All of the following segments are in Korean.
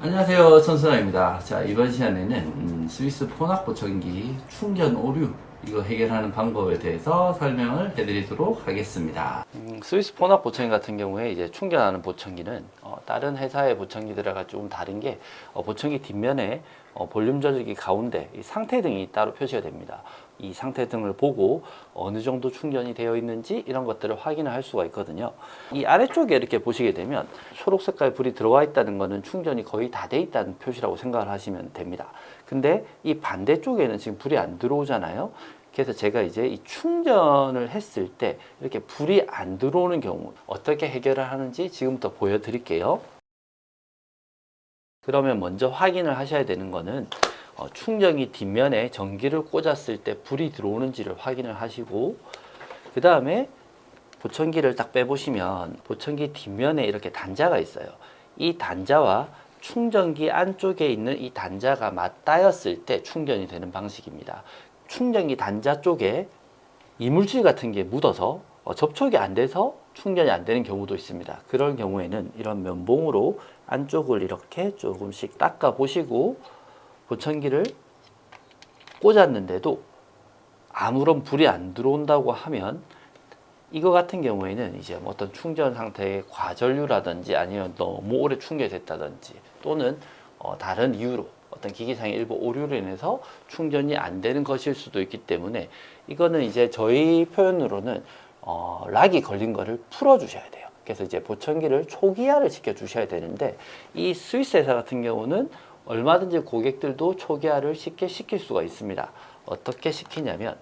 안녕하세요 천순아입니다. 자 이번 시간에는 음, 스위스 포낙 보청기 충전 오류 이거 해결하는 방법에 대해서 설명을 해드리도록 하겠습니다. 음, 스위스 포낙 보청기 같은 경우에 이제 충전하는 보청기는 어, 다른 회사의 보청기들과 조금 다른 게 어, 보청기 뒷면에 어, 볼륨 조절기 가운데 이 상태 등이 따로 표시가 됩니다 이 상태 등을 보고 어느 정도 충전이 되어 있는지 이런 것들을 확인을 할 수가 있거든요. 이 아래쪽에 이렇게 보시게 되면 초록 색깔 불이 들어와 있다는 것은 충전이 거의 다 돼 있다는 표시라고 생각을 하시면 됩니다. 근데 이 반대쪽에는 지금 불이 안 들어오잖아요. 그래서 제가 이제 이 충전을 했을 때 이렇게 불이 안 들어오는 경우 어떻게 해결을 하는지 지금부터 보여드릴게요. 그러면 먼저 확인을 하셔야 되는 거는 어, 충전기 뒷면에 전기를 꽂았을 때 불이 들어오는지를 확인을 하시고 그 다음에 보청기를 딱 빼보시면 보청기 뒷면에 이렇게 단자가 있어요. 이 단자와 충전기 안쪽에 있는 이 단자가 맞닿았을 때 충전이 되는 방식입니다. 충전기 단자 쪽에 이물질 같은 게 묻어서 어, 접촉이 안 돼서 충전이 안 되는 경우도 있습니다. 그런 경우에는 이런 면봉으로 안쪽을 이렇게 조금씩 닦아 보시고 보청기를 꽂았는데도 아무런 불이 안 들어온다고 하면 이거 같은 경우에는 이제 뭐 어떤 충전 상태의 과전류라든지 아니면 너무 오래 충전됐다든지 또는 어 다른 이유로 어떤 기기상의 일부 오류로 인해서 충전이 안 되는 것일 수도 있기 때문에 이거는 이제 저희 표현으로는 어 락이 걸린 거를 풀어 주셔야 돼요. 그래서 이제 보청기를 초기화를 시켜 주셔야 되는데 이 스위스 회사 같은 경우는 얼마든지 고객들도 초기화를 쉽게 시킬 수가 있습니다. 어떻게 시키냐면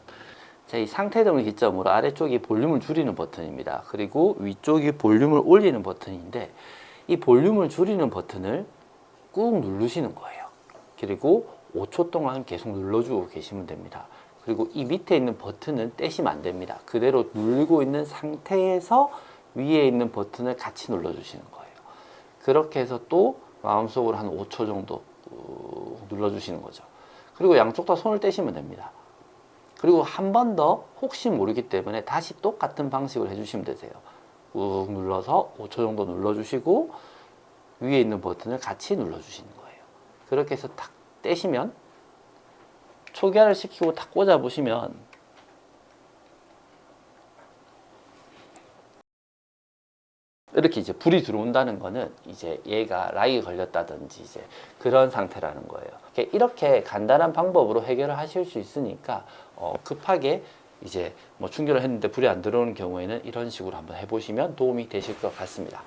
자, 이 상태 등을 기점으로 아래쪽이 볼륨을 줄이는 버튼입니다. 그리고 위쪽이 볼륨을 올리는 버튼인데 이 볼륨을 줄이는 버튼을 꾹 누르시는 거예요. 그리고 5초 동안 계속 눌러주고 계시면 됩니다. 그리고 이 밑에 있는 버튼은 떼시면 안 됩니다. 그대로 누르고 있는 상태에서 위에 있는 버튼을 같이 눌러주시는 거예요. 그렇게 해서 또 마음속으로 한 5초 정도 꾹 눌러주시는 거죠. 그리고 양쪽 다 손을 떼시면 됩니다. 그리고 한 번 더 혹시 모르기 때문에 다시 똑같은 방식으로 해주시면 되세요. 꾹 눌러서 5초 정도 눌러주시고 위에 있는 버튼을 같이 눌러주시는 거예요. 그렇게 해서 탁 떼시면 초기화를 시키고 탁 꽂아 보시면 이렇게 이제 불이 들어온다는 거는 이제 얘가 락이 걸렸다든지 이제 그런 상태라는 거예요. 이렇게 간단한 방법으로 해결을 하실 수 있으니까 어, 급하게 이제 뭐 충전을 했는데 불이 안 들어오는 경우에는 이런 식으로 한번 해보시면 도움이 되실 것 같습니다.